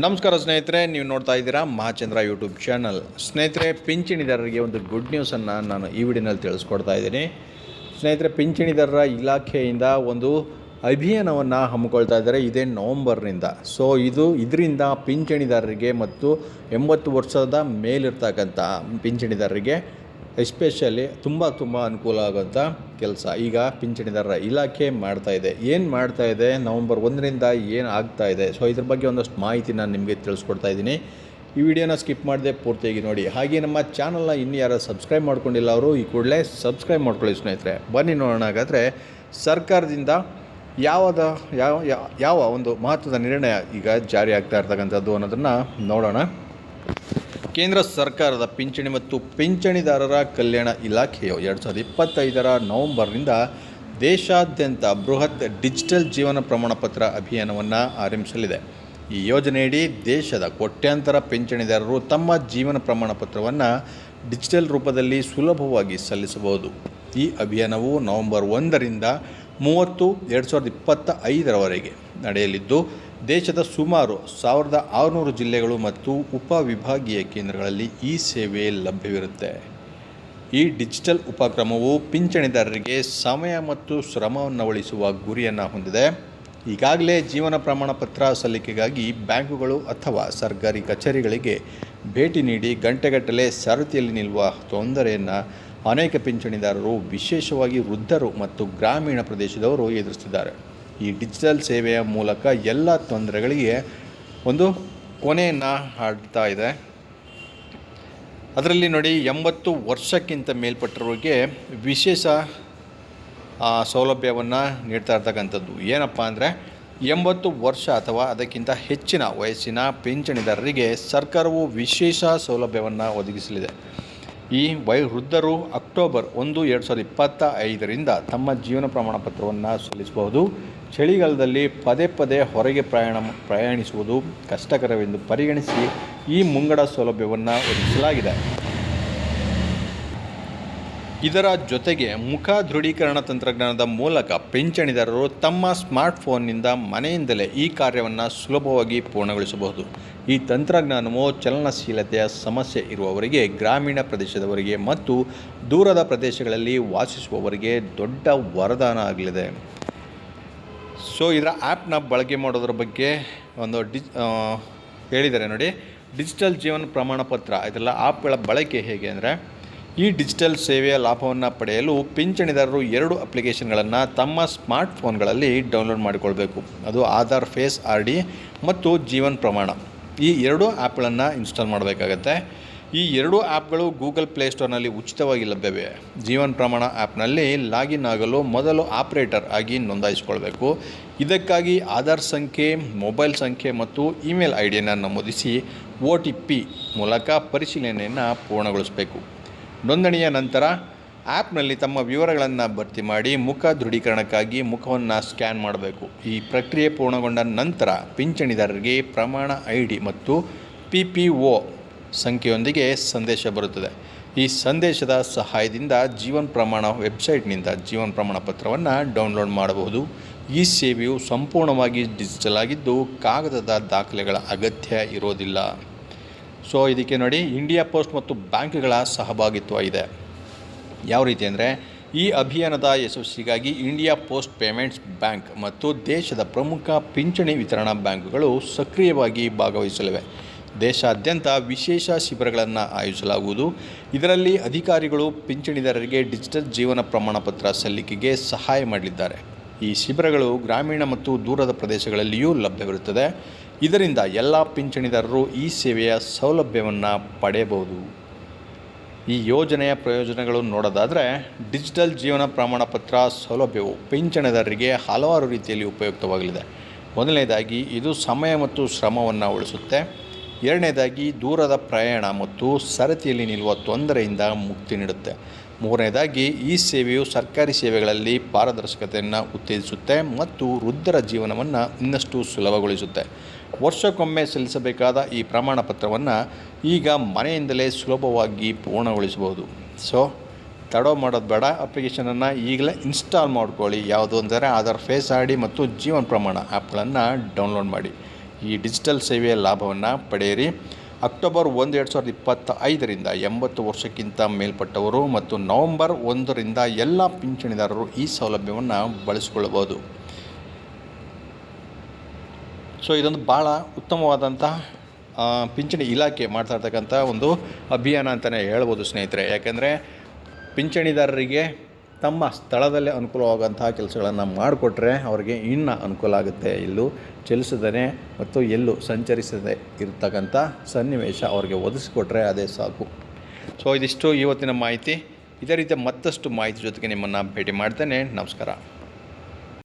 ನಮಸ್ಕಾರ ಸ್ನೇಹಿತರೆ, ನೀವು ನೋಡ್ತಾ ಇದ್ದೀರಾ ಮಹಾಚಂದ್ರ ಯೂಟ್ಯೂಬ್ ಚಾನಲ್ ಸ್ನೇಹಿತರೆ, ಪಿಂಚಣಿದಾರರಿಗೆ ಒಂದು ಗುಡ್ ನ್ಯೂಸನ್ನು ನಾನು ಈ ವಿಡಿಯೋನಲ್ಲಿ ತಿಳಿಸ್ಕೊಡ್ತಾ ಇದ್ದೀನಿ. ಸ್ನೇಹಿತರೆ, ಪಿಂಚಣಿದಾರರ ಇಲಾಖೆಯಿಂದ ಒಂದು ಅಭಿಯಾನವನ್ನು ಹಮ್ಮಿಕೊಳ್ತಾ ಇದ್ದಾರೆ ಇದೇ ನವಂಬರ್ನಿಂದ. ಸೊ ಇದು ಇದರಿಂದ ಪಿಂಚಣಿದಾರರಿಗೆ ಮತ್ತು ಎಂಬತ್ತು ವರ್ಷದ ಮೇಲಿರ್ತಕ್ಕಂಥ ಪಿಂಚಣಿದಾರರಿಗೆ ಎಸ್ಪೆಷಲಿ ತುಂಬ ತುಂಬ ಅನುಕೂಲ ಆಗುವಂಥ ಕೆಲಸ. ಈಗ ಪಿಂಚಣಿದಾರರ ಇಲಾಖೆ ಇದೆ. ಏನು ಮಾಡ್ತಾ ಇದೆ? ನವಂಬರ್ ಒಂದರಿಂದ ಏನು ಆಗ್ತಾ ಇದೆ? ಸೊ ಇದ್ರ ಬಗ್ಗೆ ಒಂದಷ್ಟು ಮಾಹಿತಿ ನಾನು ನಿಮಗೆ ತಿಳಿಸ್ಕೊಡ್ತಾ ಇದ್ದೀನಿ. ಈ ವಿಡಿಯೋನ ಸ್ಕಿಪ್ ಮಾಡದೆ ಪೂರ್ತಿಯಾಗಿ ನೋಡಿ. ಹಾಗೆ ನಮ್ಮ ಚಾನಲ್ನ ಇನ್ನು ಯಾರು ಸಬ್ಸ್ಕ್ರೈಬ್ ಮಾಡ್ಕೊಂಡಿಲ್ಲ ಅವರು, ಈ ಕೂಡಲೇ ಸಬ್ಸ್ಕ್ರೈಬ್ ಮಾಡ್ಕೊಳ್ಳಿ ಸ್ನೇಹಿತರೆ. ಬನ್ನಿ ನೋಡೋಣ ಹಾಗಾದರೆ ಸರ್ಕಾರದಿಂದ ಯಾವದ, ಯಾವ, ಯಾವ- ಯಾವ ಒಂದು ಮಹತ್ವದ ನಿರ್ಣಯ ಈಗ ಜಾರಿ ಆಗ್ತಾ ಇರ್ತಕ್ಕಂಥದ್ದು ಅನ್ನೋದನ್ನು ನೋಡೋಣ. ಕೇಂದ್ರ ಸರ್ಕಾರದ ಪಿಂಚಣಿ ಮತ್ತು ಪಿಂಚಣಿದಾರರ ಕಲ್ಯಾಣ ಇಲಾಖೆಯು ಎರಡು ಸಾವಿರದ ಇಪ್ಪತ್ತೈದರ ನವೆಂಬರ್ನಿಂದ ದೇಶಾದ್ಯಂತ ಬೃಹತ್ ಡಿಜಿಟಲ್ ಜೀವನ ಪ್ರಮಾಣಪತ್ರ ಅಭಿಯಾನವನ್ನು ಆರಂಭಿಸಲಿದೆ. ಈ ಯೋಜನೆಯಡಿ ದೇಶದ ಕೋಟ್ಯಾಂತರ ಪಿಂಚಣಿದಾರರು ತಮ್ಮ ಜೀವನ ಪ್ರಮಾಣಪತ್ರವನ್ನು ಡಿಜಿಟಲ್ ರೂಪದಲ್ಲಿ ಸುಲಭವಾಗಿ ಸಲ್ಲಿಸಬಹುದು. ಈ ಅಭಿಯಾನವು ನವೆಂಬರ್ ಒಂದರಿಂದ ಮೂವತ್ತು ಎರಡು ಸಾವಿರದ ಇಪ್ಪತ್ತ ಐದರವರೆಗೆ ನಡೆಯಲಿದ್ದು ದೇಶದ ಸುಮಾರು ಸಾವಿರದ ಆರುನೂರು ಜಿಲ್ಲೆಗಳು ಮತ್ತು ಉಪವಿಭಾಗೀಯ ಕೇಂದ್ರಗಳಲ್ಲಿ ಈ ಸೇವೆ ಲಭ್ಯವಿರುತ್ತೆ. ಈ ಡಿಜಿಟಲ್ ಉಪಕ್ರಮವು ಪಿಂಚಣಿದಾರರಿಗೆ ಸಮಯ ಮತ್ತು ಶ್ರಮವನ್ನು ಉಳಿಸುವ ಗುರಿಯನ್ನು ಹೊಂದಿದೆ. ಈಗಾಗಲೇ ಜೀವನ ಪ್ರಮಾಣ ಪತ್ರ ಸಲ್ಲಿಕೆಗಾಗಿ ಬ್ಯಾಂಕುಗಳು ಅಥವಾ ಸರ್ಕಾರಿ ಕಚೇರಿಗಳಿಗೆ ಭೇಟಿ ನೀಡಿ ಗಂಟೆಗಟ್ಟಲೆ ಸರತಿಯಲ್ಲಿ ನಿಲ್ಲುವ ತೊಂದರೆಯನ್ನು ಅನೇಕ ಪಿಂಚಣಿದಾರರು, ವಿಶೇಷವಾಗಿ ವೃದ್ಧರು ಮತ್ತು ಗ್ರಾಮೀಣ ಪ್ರದೇಶದವರು ಎದುರಿಸುತ್ತಿದ್ದಾರೆ. ಈ ಡಿಜಿಟಲ್ ಸೇವೆಯ ಮೂಲಕ ಎಲ್ಲ ತೊಂದರೆಗಳಿಗೆ ಒಂದು ಕೊನೆಯನ್ನು ಹಾಡ್ತಾ ಇದೆ. ಅದರಲ್ಲಿ ನೋಡಿ ಎಂಬತ್ತು ವರ್ಷಕ್ಕಿಂತ ಮೇಲ್ಪಟ್ಟವರಿಗೆ ವಿಶೇಷ ಸೌಲಭ್ಯವನ್ನು ನೀಡ್ತಾ ಇರ್ತಕ್ಕಂಥದ್ದು. ಏನಪ್ಪ ಅಂದರೆ ಎಂಬತ್ತು ವರ್ಷ ಅಥವಾ ಅದಕ್ಕಿಂತ ಹೆಚ್ಚಿನ ವಯಸ್ಸಿನ ಪಿಂಚಣಿದಾರರಿಗೆ ಸರ್ಕಾರವು ವಿಶೇಷ ಸೌಲಭ್ಯವನ್ನು ಒದಗಿಸಲಿದೆ. ಈ ವಯೋವೃದ್ಧರು ಅಕ್ಟೋಬರ್ ಒಂದು, ಎರಡು ಸಾವಿರದ ಇಪ್ಪತ್ತ ಐದರಿಂದ ತಮ್ಮ ಜೀವನ ಪ್ರಮಾಣ ಪತ್ರವನ್ನು ಸಲ್ಲಿಸಬಹುದು. ಚಳಿಗಾಲದಲ್ಲಿ ಪದೇ ಪದೇ ಹೊರಗೆ ಪ್ರಯಾಣ, ಪ್ರಯಾಣಿಸುವುದು ಕಷ್ಟಕರವೆಂದು ಪರಿಗಣಿಸಿ ಈ ಮುಂಗಡ ಸೌಲಭ್ಯವನ್ನು ಒದಗಿಸಲಾಗಿದೆ. ಇದರ ಜೊತೆಗೆ ಮುಖ ದೃಢೀಕರಣ ತಂತ್ರಜ್ಞಾನದ ಮೂಲಕ ಪಿಂಚಣಿದಾರರು ತಮ್ಮ ಸ್ಮಾರ್ಟ್ಫೋನ್ನಿಂದ ಮನೆಯಿಂದಲೇ ಈ ಕಾರ್ಯವನ್ನು ಸುಲಭವಾಗಿ ಪೂರ್ಣಗೊಳಿಸಬಹುದು. ಈ ತಂತ್ರಜ್ಞಾನವು ಚಲನಶೀಲತೆಯ ಸಮಸ್ಯೆ ಇರುವವರಿಗೆ, ಗ್ರಾಮೀಣ ಪ್ರದೇಶದವರಿಗೆ ಮತ್ತು ದೂರದ ಪ್ರದೇಶಗಳಲ್ಲಿ ವಾಸಿಸುವವರಿಗೆ ದೊಡ್ಡ ವರದಾನ ಆಗಲಿದೆ. ಸೊ ಇದರ ಆ್ಯಪ್ನ ಬಳಕೆ ಮಾಡೋದ್ರ ಬಗ್ಗೆ ಒಂದು ಡಿ ಹೇಳಿದ್ದಾರೆ ನೋಡಿ. ಡಿಜಿಟಲ್ ಜೀವನ ಪ್ರಮಾಣ ಪತ್ರ ಇದೆಲ್ಲ ಆ್ಯಪ್ಗಳ ಬಳಕೆ ಹೇಗೆ ಅಂದರೆ ಈ ಡಿಜಿಟಲ್ ಸೇವೆಯ ಲಾಭವನ್ನು ಪಡೆಯಲು ಪಿಂಚಣಿದಾರರು ಎರಡು ಅಪ್ಲಿಕೇಶನ್ಗಳನ್ನು ತಮ್ಮ ಸ್ಮಾರ್ಟ್ಫೋನ್ಗಳಲ್ಲಿ ಡೌನ್ಲೋಡ್ ಮಾಡಿಕೊಳ್ಬೇಕು. ಅದು ಆಧಾರ್, ಫೇಸ್, ಆರ್ ಡಿ ಮತ್ತು ಜೀವನ್ ಪ್ರಮಾಣ. ಈ ಎರಡು ಆ್ಯಪ್ಗಳನ್ನು ಇನ್ಸ್ಟಾಲ್ ಮಾಡಬೇಕಾಗತ್ತೆ. ಈ ಎರಡು ಆ್ಯಪ್ಗಳು ಗೂಗಲ್ ಪ್ಲೇಸ್ಟೋರ್ನಲ್ಲಿ ಉಚಿತವಾಗಿ ಲಭ್ಯವಿವೆ ಜೀವನ್ ಪ್ರಮಾಣ ಆ್ಯಪ್ನಲ್ಲಿ ಲಾಗಿನ್ ಆಗಲು ಮೊದಲು ಆಪ್ರೇಟರ್ ಆಗಿ ನೋಂದಾಯಿಸಿಕೊಳ್ಬೇಕು. ಇದಕ್ಕಾಗಿ ಆಧಾರ್ ಸಂಖ್ಯೆ, ಮೊಬೈಲ್ ಸಂಖ್ಯೆ ಮತ್ತು ಇಮೇಲ್ ಐ ಡಿಯನ್ನು ನಮೂದಿಸಿ ಒ ಟಿ ಪಿ ಮೂಲಕ ಪರಿಶೀಲನೆಯನ್ನು ಪೂರ್ಣಗೊಳಿಸಬೇಕು. ನೋಂದಣಿಯ ನಂತರ ಆ್ಯಪ್ನಲ್ಲಿ ತಮ್ಮ ವಿವರಗಳನ್ನು ಭರ್ತಿ ಮಾಡಿ ಮುಖ ದೃಢೀಕರಣಕ್ಕಾಗಿ ಮುಖವನ್ನು ಸ್ಕ್ಯಾನ್ ಮಾಡಬೇಕು. ಈ ಪ್ರಕ್ರಿಯೆ ಪೂರ್ಣಗೊಂಡ ನಂತರ ಪಿಂಚಣಿದಾರರಿಗೆ ಪ್ರಮಾಣ ಐ ಡಿ ಮತ್ತು ಪಿ ಪಿ ಒ ಸಂಖ್ಯೆಯೊಂದಿಗೆ ಸಂದೇಶ ಬರುತ್ತದೆ. ಈ ಸಂದೇಶದ ಸಹಾಯದಿಂದ ಜೀವನ್ ಪ್ರಮಾಣ ವೆಬ್ಸೈಟ್ನಿಂದ ಜೀವನ್ ಪ್ರಮಾಣ ಪತ್ರವನ್ನು ಡೌನ್ಲೋಡ್ ಮಾಡಬಹುದು. ಈ ಸೇವೆಯು ಸಂಪೂರ್ಣವಾಗಿ ಡಿಜಿಟಲ್ ಆಗಿದ್ದು ಕಾಗದದ ದಾಖಲೆಗಳ ಅಗತ್ಯ ಇರೋದಿಲ್ಲ. ಸೊ ಇದಕ್ಕೆ ನೋಡಿ ಇಂಡಿಯಾ ಪೋಸ್ಟ್ ಮತ್ತು ಬ್ಯಾಂಕ್ಗಳ ಸಹಭಾಗಿತ್ವ ಇದೆ. ಯಾವ ರೀತಿ ಅಂದರೆ, ಈ ಅಭಿಯಾನದ ಯಶಸ್ಸಿಗಾಗಿ ಇಂಡಿಯಾ ಪೋಸ್ಟ್ ಪೇಮೆಂಟ್ಸ್ ಬ್ಯಾಂಕ್ ಮತ್ತು ದೇಶದ ಪ್ರಮುಖ ಪಿಂಚಣಿ ವಿತರಣಾ ಬ್ಯಾಂಕುಗಳು ಸಕ್ರಿಯವಾಗಿ ಭಾಗವಹಿಸಲಿವೆ. ದೇಶಾದ್ಯಂತ ವಿಶೇಷ ಶಿಬಿರಗಳನ್ನು ಆಯೋಜಿಸಲಾಗುವುದು. ಇದರಲ್ಲಿ ಅಧಿಕಾರಿಗಳು ಪಿಂಚಣಿದಾರರಿಗೆ ಡಿಜಿಟಲ್ ಜೀವನ ಪ್ರಮಾಣಪತ್ರ ಸಲ್ಲಿಕೆಗೆ ಸಹಾಯ ಮಾಡಲಿದ್ದಾರೆ. ಈ ಶಿಬಿರಗಳು ಗ್ರಾಮೀಣ ಮತ್ತು ದೂರದ ಪ್ರದೇಶಗಳಲ್ಲಿಯೂ ಲಭ್ಯವಿರುತ್ತದೆ. ಇದರಿಂದ ಎಲ್ಲ ಪಿಂಚಣಿದಾರರು ಈ ಸೇವೆಯ ಸೌಲಭ್ಯವನ್ನು ಪಡೆಯಬಹುದು. ಈ ಯೋಜನೆಯ ಪ್ರಯೋಜನಗಳು ನೋಡೋದಾದರೆ ಡಿಜಿಟಲ್ ಜೀವನ ಪ್ರಮಾಣಪತ್ರ ಸೌಲಭ್ಯವು ಪಿಂಚಣಿದಾರರಿಗೆ ಹಲವಾರು ರೀತಿಯಲ್ಲಿ ಉಪಯುಕ್ತವಾಗಲಿದೆ. ಮೊದಲನೇದಾಗಿ ಇದು ಸಮಯ ಮತ್ತು ಶ್ರಮವನ್ನು ಉಳಿಸುತ್ತೆ. ಎರಡನೇದಾಗಿ ದೂರದ ಪ್ರಯಾಣ ಮತ್ತು ಸರತಿಯಲ್ಲಿ ನಿಲ್ಲುವ ತೊಂದರೆಯಿಂದ ಮುಕ್ತಿ ನೀಡುತ್ತೆ. ಮೂರನೇದಾಗಿ ಈ ಸೇವೆಯು ಸರ್ಕಾರಿ ಸೇವೆಗಳಲ್ಲಿ ಪಾರದರ್ಶಕತೆಯನ್ನು ಉತ್ತೇಜಿಸುತ್ತೆ ಮತ್ತು ವೃದ್ಧರ ಜೀವನವನ್ನು ಇನ್ನಷ್ಟು ಸುಲಭಗೊಳಿಸುತ್ತೆ. ವರ್ಷಕ್ಕೊಮ್ಮೆ ಸಲ್ಲಿಸಬೇಕಾದ ಈ ಪ್ರಮಾಣ ಪತ್ರವನ್ನು ಈಗ ಮನೆಯಿಂದಲೇ ಸುಲಭವಾಗಿ ಪೂರ್ಣಗೊಳಿಸಬಹುದು. ಸೊ ತಡೋ ಮಾಡೋದು ಬೇಡ ಅಪ್ಲಿಕೇಶನನ್ನು ಈಗಲೇ ಇನ್ಸ್ಟಾಲ್ ಮಾಡ್ಕೊಳ್ಳಿ. ಯಾವುದು ಅಂದರೆ ಆಧಾರ್ ಫೇಸ್ ಐ ಡಿ ಮತ್ತು ಜೀವನ್ ಪ್ರಮಾಣ ಆ್ಯಪ್ಗಳನ್ನು ಡೌನ್ಲೋಡ್ ಮಾಡಿ. ಈ ಡಿಜಿಟಲ್ ಸೇವೆಯ ಲಾಭವನ್ನು ಪಡೆಯಿರಿ. ಅಕ್ಟೋಬರ್ ಒಂದು, ಎರಡು ಸಾವಿರದ ಇಪ್ಪತ್ತ ಐದರಿಂದ ಎಂಬತ್ತು ವರ್ಷಕ್ಕಿಂತ ಮೇಲ್ಪಟ್ಟವರು ಮತ್ತು ನವೆಂಬರ್ ಒಂದರಿಂದ ಎಲ್ಲ ಪಿಂಚಣಿದಾರರು ಈ ಸೌಲಭ್ಯವನ್ನು ಬಳಸಿಕೊಳ್ಳಬಹುದು. ಸೊ ಇದೊಂದು ಭಾಳ ಉತ್ತಮವಾದಂತಹ ಪಿಂಚಣಿ ಇಲಾಖೆ ಮಾಡ್ತಾ ಇರ್ತಕ್ಕಂಥ ಒಂದು ಅಭಿಯಾನ ಅಂತಲೇ ಹೇಳ್ಬೋದು ಸ್ನೇಹಿತರೆ. ಯಾಕೆಂದರೆ ಪಿಂಚಣಿದಾರರಿಗೆ ತಮ್ಮ ಸ್ಥಳದಲ್ಲೇ ಅನುಕೂಲವಾಗುವಂತಹ ಕೆಲಸಗಳನ್ನು ಮಾಡಿಕೊಟ್ರೆ ಅವರಿಗೆ ಇನ್ನೂ ಅನುಕೂಲ ಆಗುತ್ತೆ. ಎಲ್ಲೂ ಚಲಿಸದೇ ಮತ್ತು ಎಲ್ಲೂ ಸಂಚರಿಸದೆ ಇರತಕ್ಕಂಥ ಸನ್ನಿವೇಶ ಅವರಿಗೆ ಒದಗಿಸಿಕೊಟ್ರೆ ಅದೇ ಸಾಕು. ಸೊ ಇದಿಷ್ಟು ಇವತ್ತಿನ ಮಾಹಿತಿ. ಇದೇ ರೀತಿಯ ಮತ್ತಷ್ಟು ಮಾಹಿತಿ ಜೊತೆಗೆ ನಿಮ್ಮನ್ನು ಭೇಟಿ ಮಾಡ್ತೇನೆ. ನಮಸ್ಕಾರ.